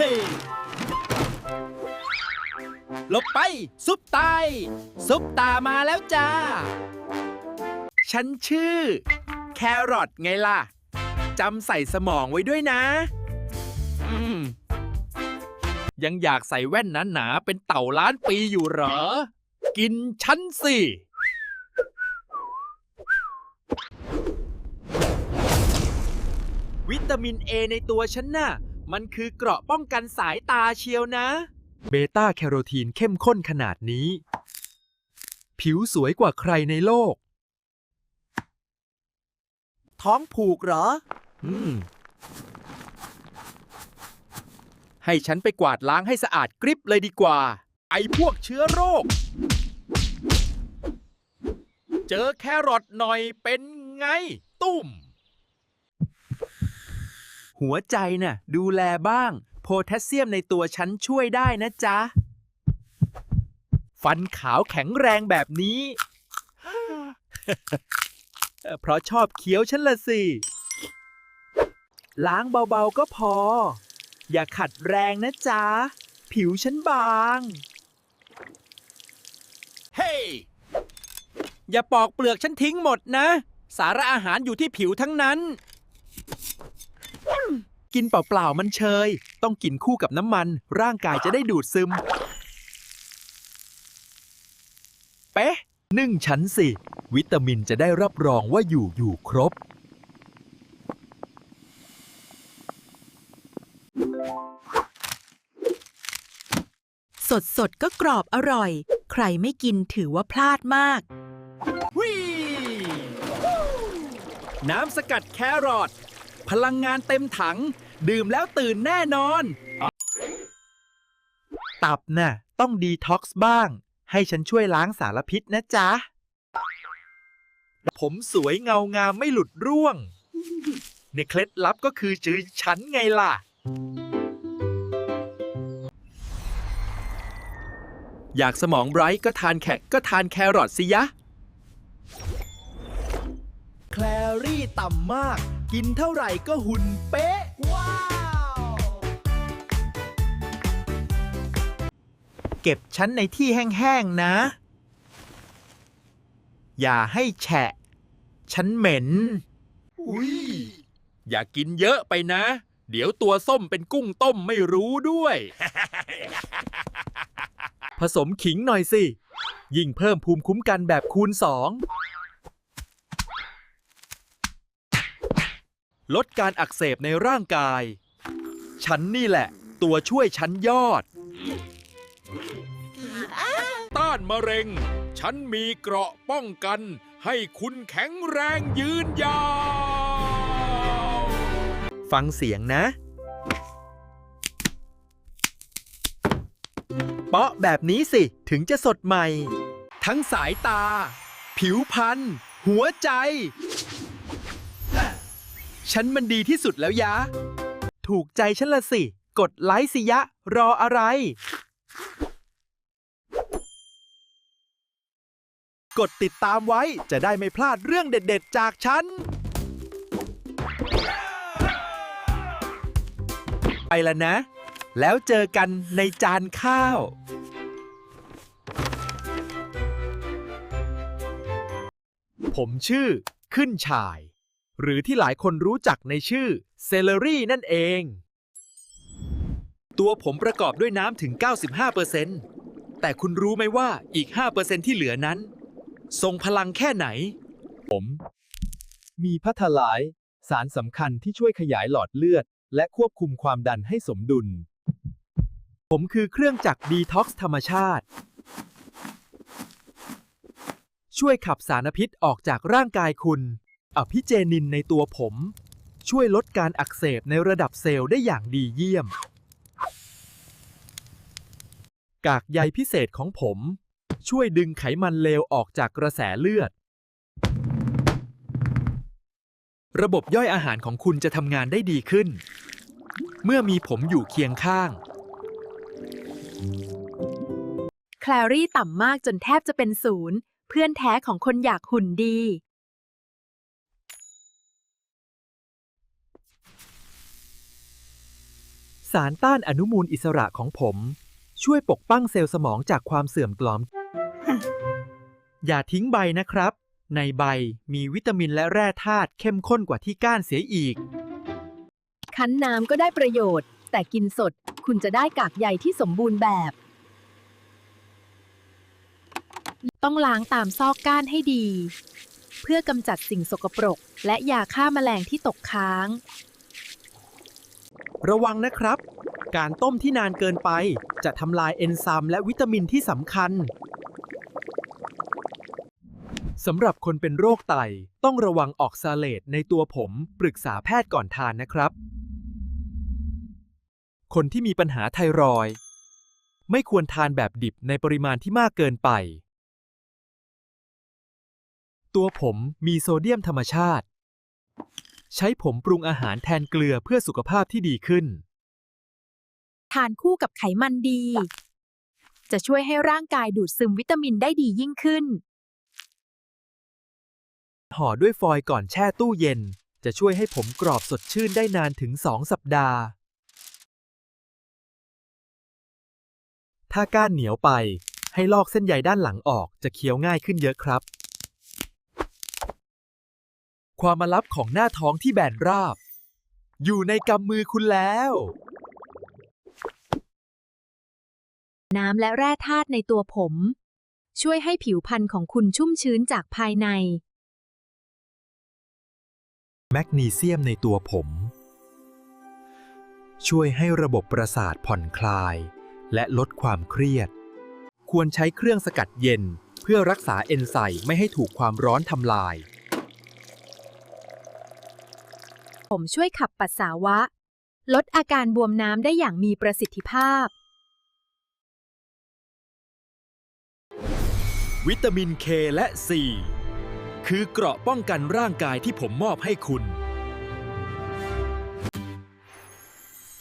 ฮ้หลบไป ซุปตาย ซุปตามาแล้วจ้า ฉันชื่อ แครอทไงล่ะ จำใส่สมองไว้ด้วยนะ อืม ยังอยากใส่แว่นหนาๆเป็นเต่าล้านปีอยู่เหรอ กินฉันสิวิตามินเอในตัวฉันน่ะ มันคือเกราะป้องกันสายตาเชียวนะ เบต้าแคโรทีนเข้มข้นขนาดนี้ ผิวสวยกว่าใครในโลก ท้องผูกเหรอ อืม ให้ฉันไปกวาดล้างให้สะอาดกริบเลยดีกว่า ไอพวกเชื้อโรค เจอแครอทหน่อยเป็นไง ตุ้ม หัวใจน่ะ ดูแลบ้าง โพแทสเซียมในตัวฉันช่วยได้นะจ๊ะ ฟันขาวแข็งแรงแบบนี้ เพราะชอบเคี้ยวฉันละสิ ล้างเบาๆก็พอ อย่าขัดแรงนะจ๊ะ ผิวฉันบาง เฮ้อย่าปอกเปลือกฉันทิ้งหมดนะ สาระอาหารอยู่ที่ผิวทั้งนั้น กินเปล่าๆมันเชย ต้องกินคู่กับน้ำมัน ร่างกายจะได้ดูดซึม เป๊ะนึ่งฉันสิ วิตามินจะได้รับรองว่าอยู่อยู่ครบ สดสดๆก็กรอบอร่อย ใครไม่กินถือว่าพลาดมากวิน้ำสกัดแครอท พลังงานเต็มถัง ดื่มแล้วตื่นแน่นอน ตับน่ะ ต้องดีท็อกซ์บ้าง ให้ฉันช่วยล้างสารพิษนะจ๊ะ ผมสวยเงางามไม่หลุดร่วง ในเคล็ดลับก็คือจือฉันไงล่ะ อยากสมองไบรท์ก็ทานแขกก็ทานแครอทสิยะ แคลอรี่ต่ำมาก กินเท่าไหร่ก็หุ่นเป๊ะ ว้าว เก็บฉันในที่แห้งๆนะ อย่าให้แฉะฉันเหม็น อุ้ย อย่ากินเยอะไปนะ เดี๋ยวตัวส้มเป็นกุ้งต้มไม่รู้ด้วย ผสมขิงหน่อยสิ ยิ่งเพิ่มภูมิคุ้มกันแบบคูณสอง ลดการอักเสบในร่างกาย ฉันนี่แหละ ตัวช่วยชั้นยอด ต้านมะเร็ง ฉันมีเกราะป้องกัน ให้คุณแข็งแรงยืนยาว ฟังเสียงนะ เปาะแบบนี้สิ ถึงจะสดใหม่ ทั้งสายตา ผิวพรรณหัวใจ ฉันมันดีที่สุดแล้วยะ ถูกใจฉันละสิ กดไลค์สิยะ รออะไร กดติดตามไว้จะได้ไม่พลาดเรื่องเด็ด ๆ จากฉัน ไปแล้วนะ แล้วเจอกันในจานข้าวผมชื่อขึ้นชาย หรือที่หลายคนรู้จักในชื่อเซเลอรี่นั่นเอง ตัวผมประกอบด้วยน้ำถึง 95%แต่คุณรู้ไหมว่าอีก 5%ที่เหลือนั้น ทรงพลังแค่ไหน ผม มีพัทลาย สารสำคัญที่ช่วยขยายหลอดเลือด และควบคุมความดันให้สมดุล ผมคือเครื่องจักรดีท็อกซ์ธรรมชาติช่วยขับสารพิษออกจากร่างกายคุณ อภิเจนินในตัวผม ช่วยลดการอักเสบในระดับเซลล์ได้อย่างดีเยี่ยม กากใยพิเศษของผม ช่วยดึงไขมันเลวออกจากกระแสเลือด ระบบย่อยอาหารของคุณจะทำงานได้ดีขึ้น เมื่อมีผมอยู่เคียงข้าง แคลอรี่ต่ำมากจนแทบจะเป็นศูนย์ เพื่อนแท้ของคนอยากหุ่นดี สารต้านอนุมูลอิสระของผม ช่วยปกป้องเซลล์สมองจากความเสื่อมกลอม อย่าทิ้งใบนะครับ ในใบมีวิตามินและแร่ธาตุเข้มข้นกว่าที่ก้านเสียอีก คั้นน้ำก็ได้ประโยชน์ แต่กินสดคุณจะได้กากใยที่สมบูรณ์แบบ ต้องล้างตามซอกก้านให้ดี เพื่อกำจัดสิ่งสกปรก และยาฆ่าแมลงที่ตกค้าง ระวังนะครับ การต้มที่นานเกินไป จะทำลายเอนไซม์และวิตามินที่สำคัญสำหรับคนเป็นโรคไต ต้องระวังออกซาเลตในตัวผมปรึกษาแพทย์ก่อนทานนะครับ คนที่มีปัญหาไทรอย ไม่ควรทานแบบดิบในปริมาณที่มากเกินไป ตัวผมมีโซเดียมธรรมชาติ ใช้ผมปรุงอาหารแทนเกลือเพื่อสุขภาพที่ดีขึ้น ทานคู่กับไขมันดี จะช่วยให้ร่างกายดูดซึมวิตามินได้ดียิ่งขึ้น ห่อด้วยฟอยล์ก่อนแช่ตู้เย็น จะช่วยให้ผมกรอบสดชื่นได้นานถึง 2 สัปดาห์ ถ้าก้านเหนียวไป ให้ลอกเส้นใยด้านหลังออกจะเคี้ยวง่ายขึ้นเยอะครับ ความมาลับของหน้าท้องที่แบนราบ อยู่ในกำมือคุณแล้ว น้ำและแร่ธาตุในตัวผม ช่วยให้ผิวพรรณของคุณชุ่มชื้นจากภายใน แมกนีเซียมในตัวผม ช่วยให้ระบบประสาทผ่อนคลาย และลดความเครียด ควรใช้เครื่องสกัดเย็นเพื่อรักษาเอนไซม์ไม่ให้ถูกความร้อนทำลาย ผมช่วยขับปัสสาวะ ลดอาการบวมน้ำได้อย่างมีประสิทธิภาพ วิตามินเคและ C คือเกราะป้องกันร่างกายที่ผมมอบให้คุณ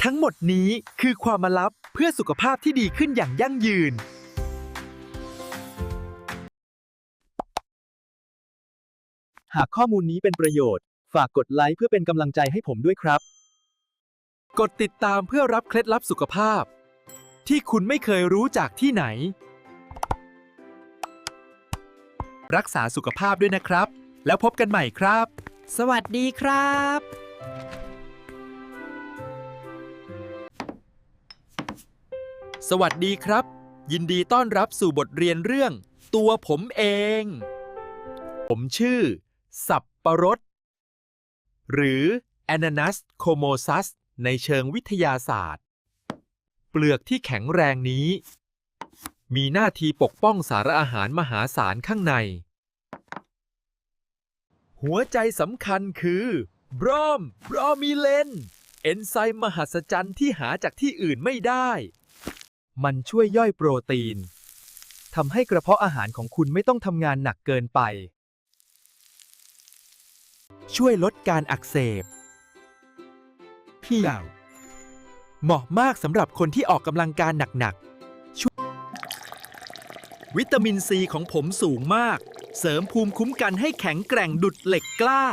ทั้งหมดนี้คือความมาลับเพื่อสุขภาพที่ดีขึ้นอย่างยั่งยืนหากข้อมูลนี้เป็นประโยชน์ ฝากกดไลค์เพื่อเป็นกำลังใจให้ผมด้วยครับ กดติดตามเพื่อรับเคล็ดลับสุขภาพ ที่คุณไม่เคยรู้จากที่ไหน รักษาสุขภาพด้วยนะครับ แล้วพบกันใหม่ครับ สวัสดีครับ สวัสดีครับ ยินดีต้อนรับสู่บทเรียนเรื่อง ตัวผมเอง ผมชื่อ สับปะรด หรือ Ananas comosus ในเชิงวิทยาศาสตร์ เปลือกที่แข็งแรงนี้ มีหน้าที่ปกป้องสารอาหารมหาศาลข้างใน หัวใจสำคัญคือบรอมบรอมิเลน เอนไซม์มหัศจรรย์ที่หาจากที่อื่นไม่ได้ มันช่วยย่อยโปรตีนทำให้กระเพาะอาหารของคุณไม่ต้องทำงานหนักเกินไป ช่วยลดการอักเสบพี่เหมาะมากสำหรับคนที่ออกกำลังกายหนักวิตามินซีของผมสูงมาก เสริมภูมิคุ้มกันให้แข็งแกร่งดุดเหล็กกล้า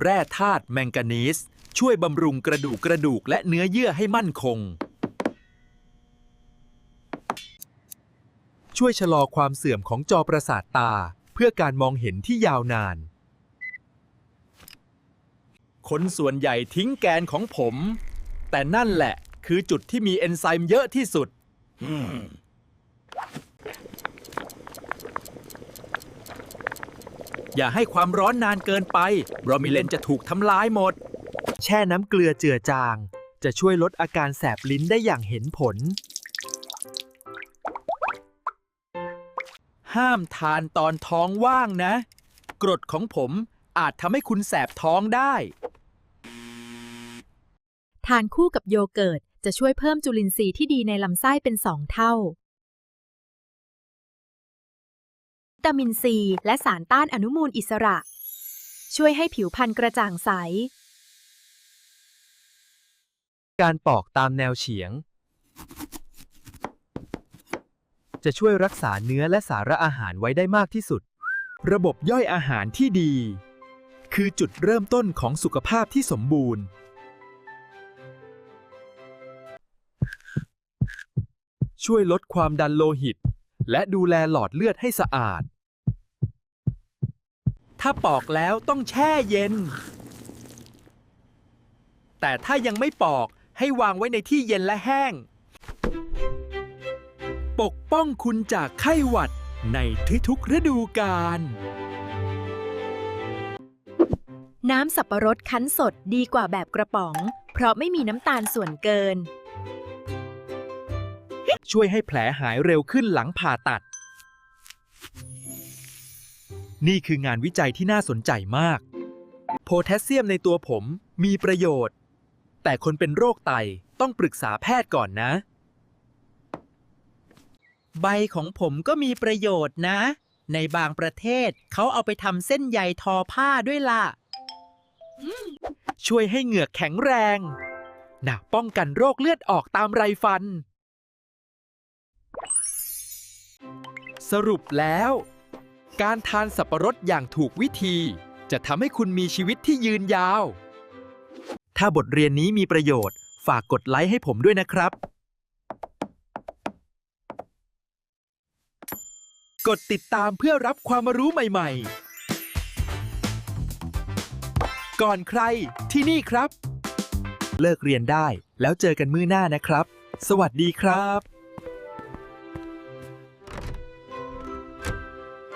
แร่ธาตุแมงกานีสช่วยบำรุงกระดูกกระดูกและเนื้อเยื่อให้มั่นคงๆช่วยชะลอความเสื่อมของจอประสาทตา เพื่อการมองเห็นที่ยาวนาน คนส่วนใหญ่ทิ้งแกนของผม แต่นั่นแหละคือจุดที่มีเอนไซม์เยอะที่สุด อย่าให้ความร้อนนานเกินไปบรอมิเลนจะถูกทำลายหมด แช่น้ำเกลือเจือจาง จะช่วยลดอาการแสบลิ้นได้อย่างเห็นผล ห้ามทานตอนท้องว่างนะ กรดของผมอาจทำให้คุณแสบท้องได้ ทานคู่กับโยเกิร์ตจะช่วยเพิ่มจุลินทรีย์ที่ดีในลำไส้เป็น2เท่า วิตามินซีและสารต้านอนุมูลอิสระ ช่วยให้ผิวพรรณกระจ่างใส การปอกตามแนวเฉียง จะช่วยรักษาเนื้อและสาระอาหารไว้ได้มากที่สุด ระบบย่อยอาหารที่ดี คือจุดเริ่มต้นของสุขภาพที่สมบูรณ์ ช่วยลดความดันโลหิต และดูแลหลอดเลือดให้สะอาด ถ้าปอกแล้วต้องแช่เย็น แต่ถ้ายังไม่ปอกให้วางไว้ในที่เย็นและแห้ง ปกป้องคุณจากไข้หวัดในทุกๆฤดูกาลน้ำสับปะรดคั้นสดดีกว่าแบบกระป๋อง เพราะไม่มีน้ำตาลส่วนเกิน ช่วยให้แผลหายเร็วขึ้นหลังผ่าตัด นี่คืองานวิจัยที่น่าสนใจมาก โพแทสเซียมในตัวผมมีประโยชน์ แต่คนเป็นโรคไตต้องปรึกษาแพทย์ก่อนนะ ใบของผมก็มีประโยชน์นะ ในบางประเทศเขาเอาไปทำเส้นใยทอผ้าด้วยล่ะ ช่วยให้เหงือกแข็งแรงนะป้องกันโรคเลือดออกตามไรฟัน สรุปแล้ว การทานสับปะรดอย่างถูกวิธี จะทำให้คุณมีชีวิตที่ยืนยาว ถ้าบทเรียนนี้มีประโยชน์ ฝากกดไลค์ให้ผมด้วยนะครับ กดติดตามเพื่อรับความรู้ใหม่ ๆ ก่อนใครที่นี่ครับ เลิกเรียนได้แล้วเจอกันมื้อหน้านะครับ สวัสดีครับ